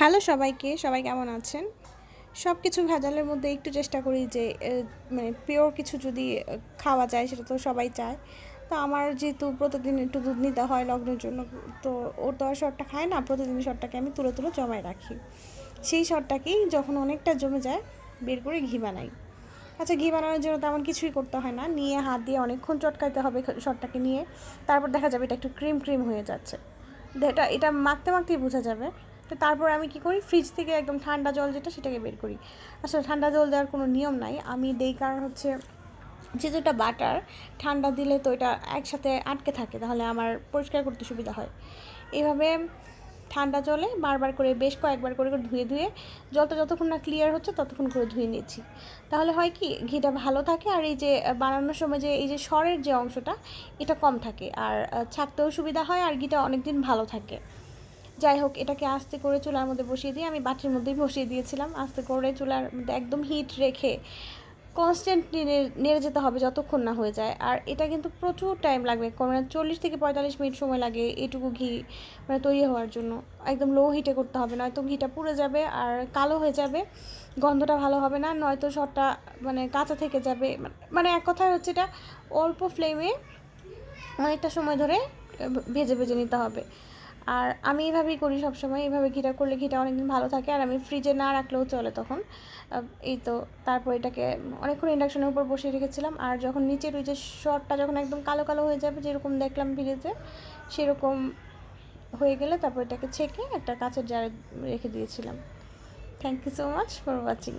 Hello সবাইকে, সবাই কেমন আছেন? সব কিছু ভেজালের মধ্যে একটু চেষ্টা করি যে মানে পিওর কিছু যদি খাওয়া যায় সেটা তো সবাই চায়। তো আমার যেহেতু প্রতিদিন একটু দুধ নিতে হয় লগ্নের জন্য, তো ওর তো আর শর্টটা খায় না প্রতিদিন শর্টটাকে আমি তুলে তুলে জমায় রাখি। সেই শর্টটাকেই যখন অনেকটা জমে যায়, বের করে ঘি বানাই। আচ্ছা ঘি বানানোর জন্য তেমন কিছুই করতে হয় না, নিয়ে হাত দিয়ে অনেকক্ষণ চটকাইতে হবে শর্টটাকে নিয়ে। তারপর দেখা যাবে এটা একটু ক্রিম ক্রিম হয়ে যাচ্ছে। এটা এটা মাখতে মাখতেই বোঝা যাবে। তো তারপর আমি কি করি? ফ্রিজ থেকে একদম ঠান্ডা জল যেটা সেটাকে বের করি। আসলে ঠান্ডা জল দেওয়ার কোনো নিয়ম নাই। আমি দেই কারণ হচ্ছে যেহেতু এটা বাটার ঠান্ডা দিলে তো এটা একসাথে আটকে থাকে তাহলে আমার পরিষ্কার করতে সুবিধা হয়। এভাবে ঠান্ডা জলে বারবার করে বেশ কয়েকবার করে করে ধুয়ে ধুয়ে জলটা যতক্ষণ না ক্লিয়ার হচ্ছে ততক্ষণ করে ধুয়ে নিচ্ছি তাহলে হয় কি ঘিটা ভালো থাকে আর এই যে বানানোর সময় যে এই যে সরের যে অংশটা এটা কম থাকে। আর আহ, ছাকতেও সুবিধা হয় আর ঘিটা অনেক দিন ভালো থাকে। যাই হোক, এটাকে আস্তে করে চুলার মধ্যে বসিয়ে দিয়ে আমি বাটির মধ্যেই বসিয়ে দিয়েছিলাম। আস্তে করে চুলার মধ্যে একদম হিট রেখে কনস্ট্যান্টলি নেড়ে যেতে হবে যতক্ষণ না হয়ে যায়। আর এটা কিন্তু প্রচুর টাইম লাগবে মানে চল্লিশ থেকে পঁয়তাল্লিশ মিনিট সময় লাগে এটুকু ঘি মানে তৈরি হওয়ার জন্য। একদম লো হিটে করতে হবে, নয়তো ঘিটা পুড়ে যাবে আর কালো হয়ে যাবে, গন্ধটা ভালো হবে না, নয়তো সবটা মানে কাঁচা থেকে যাবে। মানে এক কথায় হচ্ছে এটা অল্প ফ্লেমে অনেকটা সময় ধরে ভেজে ভেজে নিতে হবে। আর আমি এইভাবেই করি সবসময় এইভাবে ঘিটা করলে ঘিটা অনেকদিন ভালো থাকে আর আমি ফ্রিজে না রাখলেও চলে তখন। এই তো তারপর এটাকে অনেকক্ষণ ইন্ডাকশনের উপর বসিয়ে রেখেছিলাম আর যখন নিচের ওই যে শর্টটা যখন একদম কালো কালো হয়ে যাবে যেরকম দেখলাম ভিডিওতে সেরকম হয়ে গেলে তারপর এটাকে ছেঁকে একটা কাঁচের জারে রেখে দিয়েছিলাম। Thank you so much for watching